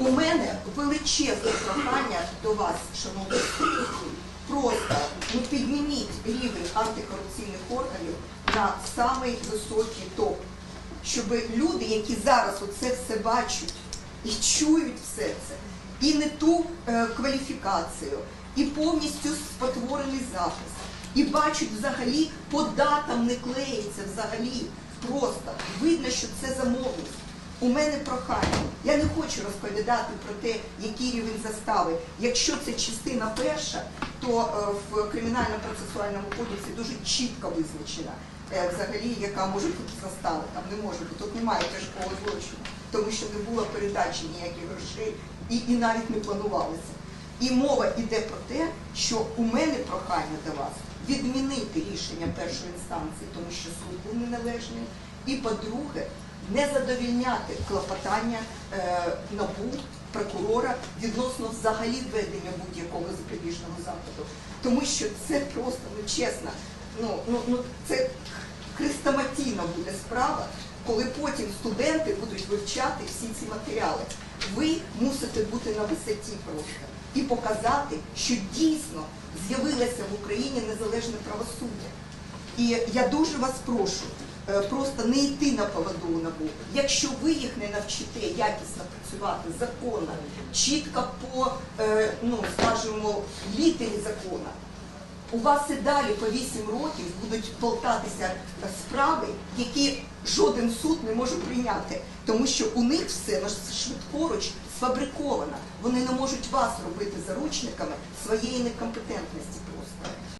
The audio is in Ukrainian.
У мене величезне прохання до вас, шановні слухачі, просто ну, підніміть рівень антикорупційних органів на самий високий топ, щоб люди, які зараз оце все бачать і чують все це, і не ту е, кваліфікацію, і повністю спотворений захист, і бачать взагалі по датам не клеїться взагалі. Просто видно, що це замовність. У мене прохання. Я не хочу розповідати про те, який рівень застави. Якщо це частина перша, то е, в кримінально-процесуальному кодексі дуже чітко визначена, е, взагалі, яка може бути застава, там не може бути. Тут немає тяжкого злочину, тому що не було передачі ніяких грошей і, і навіть не планувалося. І мова йде про те, що у мене прохання до вас відмінити рішення першої інстанції, тому що суд був неналежний. І по-друге, не задовільняти клопотання е, НАБУ, прокурора відносно взагалі введення будь-якого запобіжного заходу. Тому що це просто ну чесно, ну, ну, ну це хрестоматійна буде справа, коли потім студенти будуть вивчати всі ці матеріали. Ви мусите бути на висоті просто і показати, що дійсно з'явилося в Україні незалежне правосуддя. І я дуже вас прошу просто не йти на поводу НАБУ. Якщо ви їх не навчите якісно працювати законно, чітко по, е, ну, скажімо, літері закону, у вас і далі по 8 років будуть болтатися справи, які жоден суд не може прийняти, тому що у них все швидкоруч сфабриковано. Вони не можуть вас робити заручниками своєї некомпетентності.